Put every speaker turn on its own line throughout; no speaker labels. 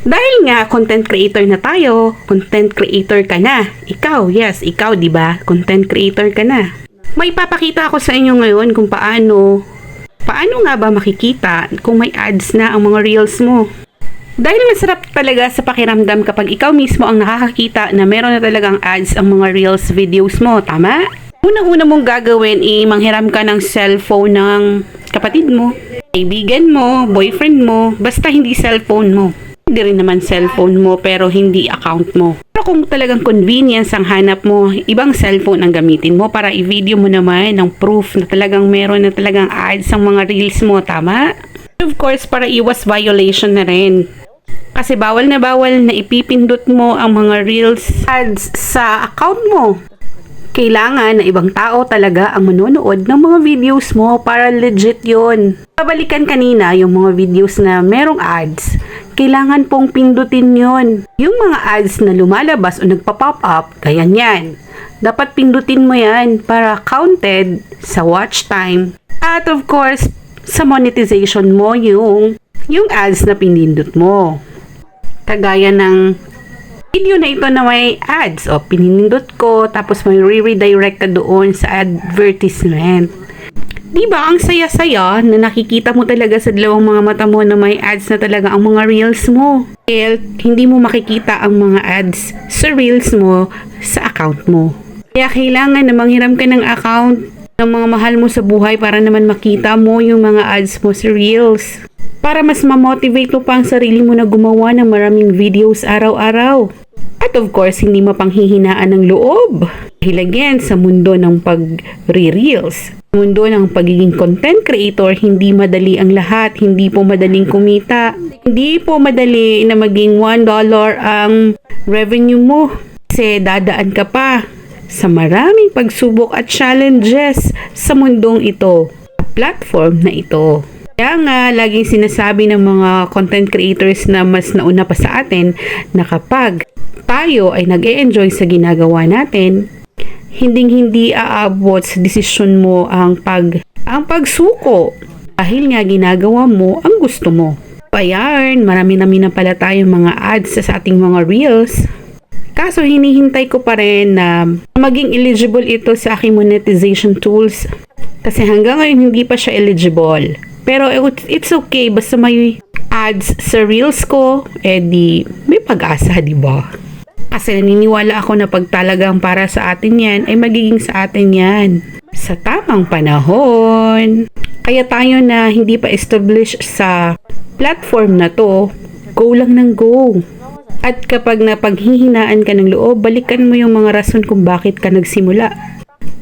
Dahil nga content creator na tayo, content creator ka na. Ikaw, yes, ikaw 'di ba? Content creator ka na. May papakita ako sa inyo ngayon kung paano paano nga ba makikita kung may ads na ang mga reels mo. Dahil masarap talaga sa pakiramdam kapag ikaw mismo ang nakakakita na meron na talagang ads ang mga reels videos mo, tama? Unang-una mong gagawin, i manghiram ka ng cellphone ng kapatid mo, kaibigan mo, boyfriend mo, basta hindi cellphone mo. Hindi rin naman cellphone mo pero hindi account mo. Pero kung talagang convenience ang hanap mo, ibang cellphone ang gamitin mo para i-video mo naman ng proof na talagang meron na talagang ads ang mga reels mo, tama? Of course, para iwas violation na rin. Kasi bawal na bawal na ipipindot mo ang mga reels ads sa account mo. Kailangan na ibang tao talaga ang manonood ng mga videos mo para legit yon. Babalikan kanina yung mga videos na merong ads. Kailangan pong pindutin yon. Yung mga ads na lumalabas o nagpa-pop up, gaya yan. Dapat pindutin mo yan para counted sa watch time. At of course, sa monetization mo yung yung ads na pinindot mo. Kagaya ng video na ito na may ads o pinindot ko tapos may re-redirect ka doon sa advertisement. Di ba ang saya-saya na nakikita mo talaga sa dalawang mga mata mo na may ads na talaga ang mga reels mo. Dahil hindi mo makikita ang mga ads sa reels mo sa account mo. Kaya kailangan na manghiram ka ng account ng mga mahal mo sa buhay para naman makita mo yung mga ads mo sa reels. Para mas ma-motivate mo pa ang sarili mo na gumawa ng maraming videos araw-araw. At of course, hindi mo panghihinaan ng loob. Dahil again, sa mundo ng pag-reels, mundo ng pagiging content creator, hindi madali ang lahat. Hindi po madaling kumita. Hindi po madali na maging $1 ang revenue mo. Kasi dadaan ka pa sa maraming pagsubok at challenges sa mundong ito, platform na ito. Kaya nga, laging sinasabi ng mga content creators na mas nauna pa sa atin na kapag tayo ay nag enjoy sa ginagawa natin, hinding-hindi aabot sa desisyon mo ang pag ang pagsuko dahil nga ginagawa mo ang gusto mo. Ayan, marami namin na pala tayong mga ads sa ating mga reels. Kaso hinihintay ko pa rin na maging eligible ito sa aking monetization tools. Kasi hanggang ngayon hindi pa siya eligible. Pero it's okay basta may ads sa reels ko, eh may pag-asa, di ba? Kasi naniniwala ako na pag talagang para sa atin yan, ay magiging sa atin yan. Sa tamang panahon. Kaya tayo na hindi pa established sa platform na to, go lang ng go. At kapag napaghihinaan ka ng loob, balikan mo yung mga rason kung bakit ka nagsimula.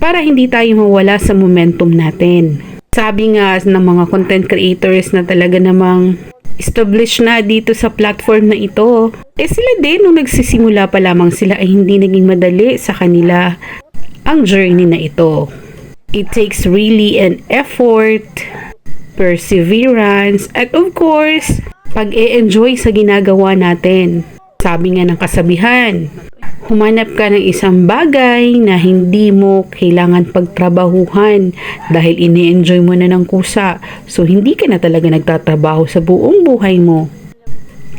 Para hindi tayo mawala sa momentum natin. Sabi nga ng mga content creators na talaga namang established na dito sa platform na ito. Eh sila din nung nagsisimula pa lamang sila ay hindi naging madali sa kanila ang journey na ito. It takes really an effort, perseverance, at of course, pag-e-enjoy sa ginagawa natin. Sabi nga ng kasabihan, humanap ka ng isang bagay na hindi mo kailangan pagtrabahuhan dahil ini-enjoy mo na ng kusa. So, hindi ka na talaga nagtatrabaho sa buong buhay mo.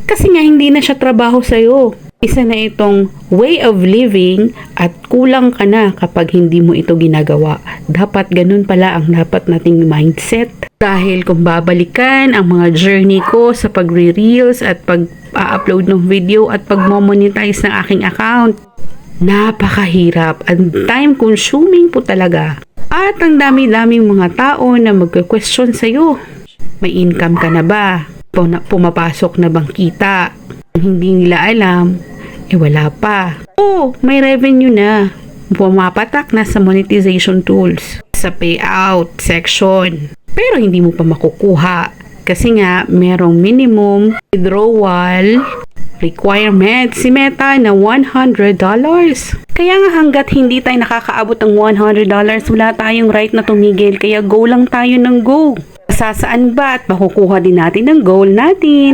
Kasi nga hindi na siya trabaho sa'yo. Isa na itong way of living at kulang ka na kapag hindi mo ito ginagawa. Dapat ganun pala ang dapat nating mindset. Dahil kung babalikan ang mga journey ko sa pagre-reels at pag-upload ng video at pag-monetize ng aking account, napakahirap at time consuming po talaga. At ang dami-daming mga tao na magka-question sa'yo. May income ka na ba? Pumapasok na bang kita? Hindi nila alam, eh wala pa. Oh, may revenue na. Pumapatak na sa monetization tools. Sa payout section. Pero hindi mo pa makukuha. Kasi nga, merong minimum withdrawal requirement si Meta na $100. Kaya nga hanggat hindi tayo nakakaabot ng $100, wala tayong right na tumigil. Kaya go lang tayo ng go. Sa saan ba at makukuha din natin ang goal natin.